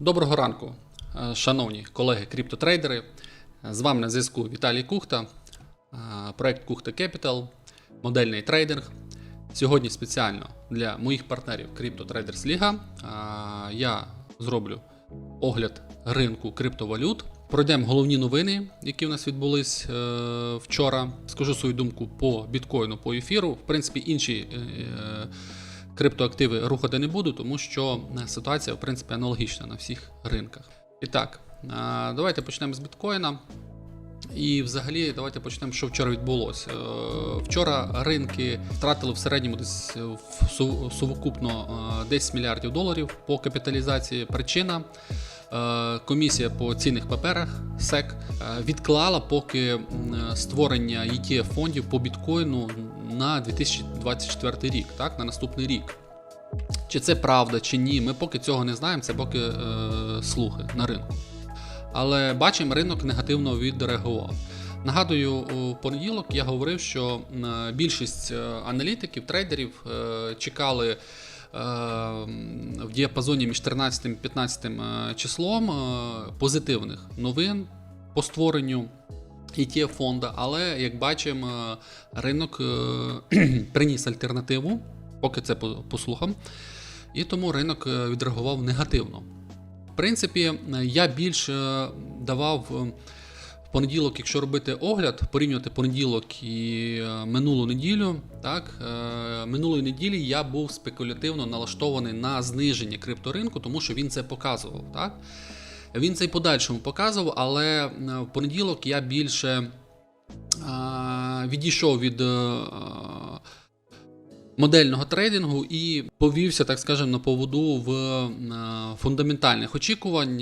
Доброго ранку, е, шановні колеги криптотрейдери. З вами на зв'язку Віталій Кухта, е, проект Кухта Capital, модельний трейдинг. Сьогодні спеціально для моїх партнерів Crypto Traders Liga е, я зроблю огляд ринку криптовалют. Пройдемо головні новини, які в нас відбулись вчора. Скажу свою думку по біткоїну, по ефіру. В принципі, інші криптоактиви рухати не буду, тому що е, ситуація в принципі аналогічна на всіх ринках. І так, е, давайте почнемо з біткоїна. І взагалі, давайте почнемо, що вчора відбулося. Е, Вчора ринки втратили в середньому десь сукупно е, 10 мільярдів доларів по капіталізації. Причина комісія по цінних паперах е, відклала поки створення ETF фондів по біткоїну на 2024 рік, так, на наступний рік. Чи це правда, чи ні, ми поки цього не знаємо, це поки е, слухи на ринку. Але бачимо, ринок негативно відреагував. Нагадую, у понеділок я говорив, що е, більшість е, аналітиків, трейдерів е, чекали е, в діапазоні між 13 і 15 е, числом позитивних новин по створенню ETF фонда, але як бачимо, ринок е, приніс альтернативу, поки це по, слухам, і тому ринок е, відреагував негативно. В принципі, е, я більш е, давав в понеділок, якщо робити огляд, порівнювати понеділок і минулу неділю. Так, минулої неділі я був спекулятивно налаштований на зниження крипторинку, тому що він це показував. Так? Він це й подальшому показував, але е, в понеділок я більше е, відійшов від е, модельного трейдингу і повівся, так скажемо, на поводу в фундаментальних очікувань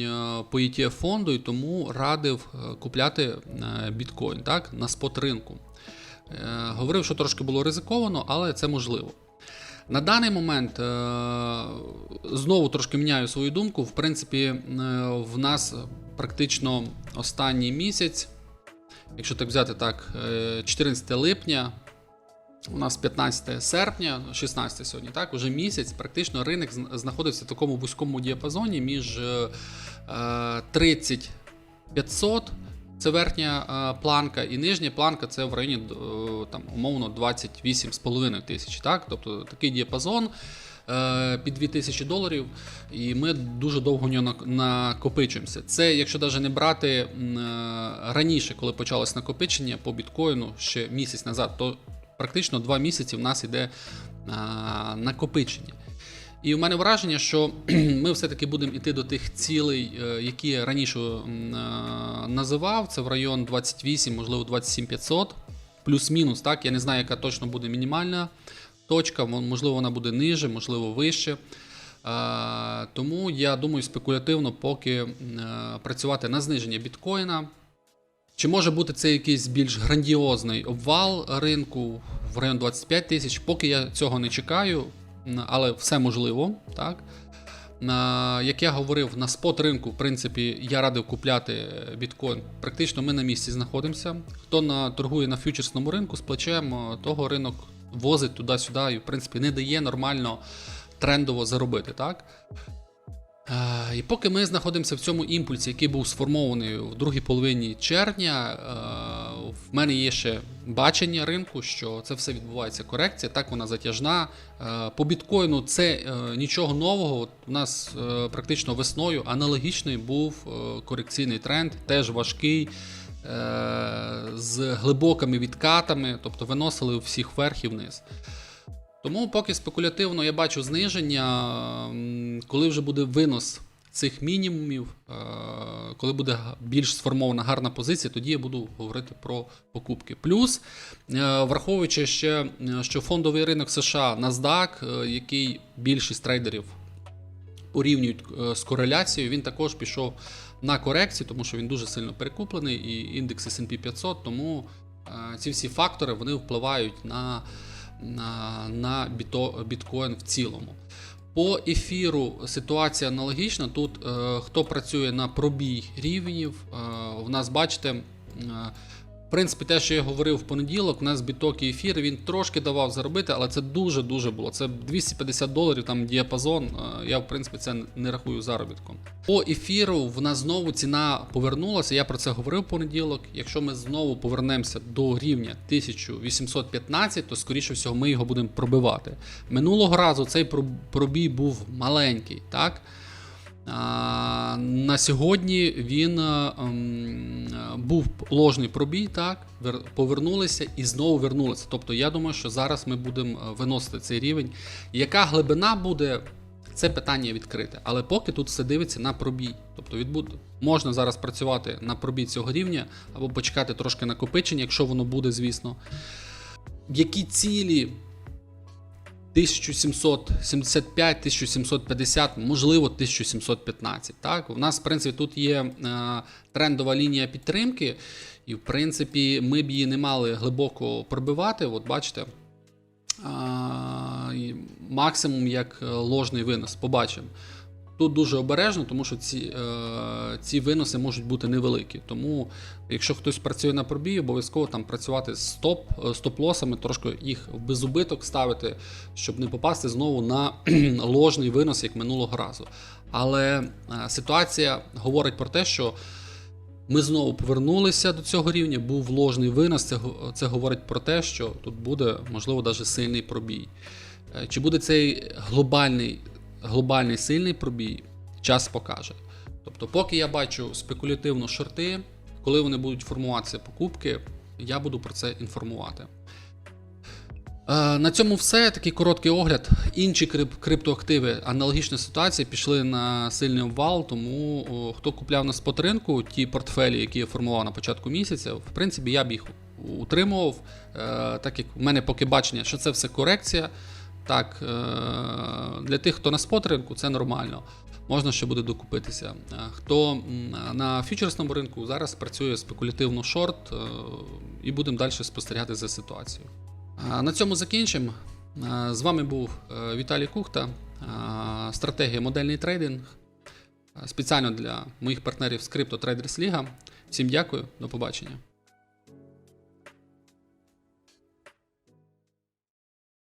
по ETF фонду, і тому радив купляти біткоін так, на спот ринку. Говорив, що трошки було ризиковано, але це можливо. На даний момент е, знову трошки міняю свою думку. В принципі, е, в нас практично останній місяць, якщо так взяти так, е, 14 липня, у нас 15 серпня, 16 сьогодні, так, уже місяць, практично ринок зн- знаходився в такому вузькому діапазоні між е, е, 30 500, це верхня планка, і нижня планка це в районі е, там, умовно 28,5 тисяч. Так? Тобто такий діапазон е, під 2000 доларів, і ми дуже довго нього нак- накопичуємося. Це, якщо навіть не брати е, раніше, коли почалось накопичення по біткоїну ще місяць назад, то практично два місяці в нас йде накопичення. І у мене враження, що ми все-таки будемо йти до тих цілей, е, які я раніше е, називав. Це в район 28, можливо, 27 500, плюс-мінус. Так, я не знаю, яка точно буде мінімальна точка. Можливо, вона буде ниже, можливо, вище. Е, Тому я думаю, спекулятивно поки працювати на зниження біткоїна. Чи може бути це якийсь більш грандіозний обвал ринку в район 25 тисяч? Поки я цього не чекаю, але все можливо, так? На, як я говорив, на спот ринку, в принципі, я радив купляти біткоін. Практично ми на місці знаходимося. Хто на, торгує на фьючерсному ринку з плечем, е, того ринок возить туди-сюди і, в принципі, не дає нормально трендово заробити. Так? Е, І поки ми знаходимося в цьому імпульсі, який був сформований в другій половині червня, е, в мене є ще бачення ринку, що це все відбувається корекція, так вона затяжна. Е, По біткоїну це е, нічого нового. У нас е, практично весною аналогічний був корекційний тренд, теж важкий. З глибокими відкатами, тобто виносили всіх вверх і вниз. Тому поки спекулятивно я бачу зниження, коли вже буде винос цих мінімумів, е, коли буде більш сформована гарна позиція, тоді я буду говорити про покупки. Плюс, е, враховуючи ще, е, що фондовий ринок США NASDAQ, який більшість трейдерів порівнюють з кореляцією, він також пішов на корекцію, тому що він дуже сильно перекуплений, і індекс S&P 500, тому ці всі фактори вони впливають на, на, на біто, біткоін в цілому. По ефіру ситуація аналогічна. Тут е, хто працює на пробій рівнів, е, в нас бачите. Принципі, те, що я говорив в понеділок, у нас біток і ефір, він трошки давав заробити, але це дуже-дуже було. Це 250 доларів, там діапазон. Е, Я, в принципі, це не рахую заробітком. По ефіру в нас знову ціна повернулася. Я про це говорив в понеділок. Якщо ми знову повернемося до рівня 1815, то скоріше всього ми його будемо пробивати. Минулого разу цей пробій був маленький, так? На сьогодні він е, ем, був ложний пробій, так, повернулися і знову вернулися. Тобто я думаю, що зараз ми будемо е, виносити цей рівень. Яка глибина буде, це питання відкрите. Але поки тут все дивиться на пробій. Тобто відбуд... можна зараз працювати на пробій цього рівня або почекати трошки накопичення, якщо воно буде, звісно. Які цілі 1775, 1750, можливо, 1715. Так, у нас, в принципі, тут є е, трендова лінія підтримки, і в принципі, ми б її не мали глибоко пробивати. От бачите, а, максимум як е, ложний винос. Побачимо. Тут дуже обережно, тому що ці, е, ці виноси можуть бути невеликі. Тому, якщо хтось працює на пробій, обов'язково там працювати з стоп, е, стоп-лосами, трошки їх в безубиток ставити, щоб не попасти знову на ложний винос, як минулого разу. Але е, ситуація говорить про те, що ми знову повернулися до цього рівня, був ложний винос. Це, це говорить про те, що тут буде, можливо, навіть сильний пробій. Е, Чи буде цей глобальний, глобальний сильний пробій, час покаже. Тобто, поки я бачу спекулятивно шорти, коли вони будуть формуватися покупки, я буду про це інформувати. Е, На цьому все. Такий короткий огляд. Інші крип- криптоактиви, аналогічна ситуація, пішли на сильний обвал, тому о, хто купляв на спот-ринку, ті портфелі, які я формував на початку місяця, в принципі, я б їх утримував, е, так як в мене поки бачення, що це все корекція. Так, е, для тих, хто на спот-ринку, це нормально. Можна ще буде докупитися. Е, Хто на фьючерсному ринку зараз працює спекулятивно шорт, е, і будемо далі спостерігати за ситуацією. На цьому закінчимо. З вами був Віталій Кухта, стратегія модельний трейдинг. Спеціально для моїх партнерів з Crypto Traders Liga. Всім дякую, до побачення.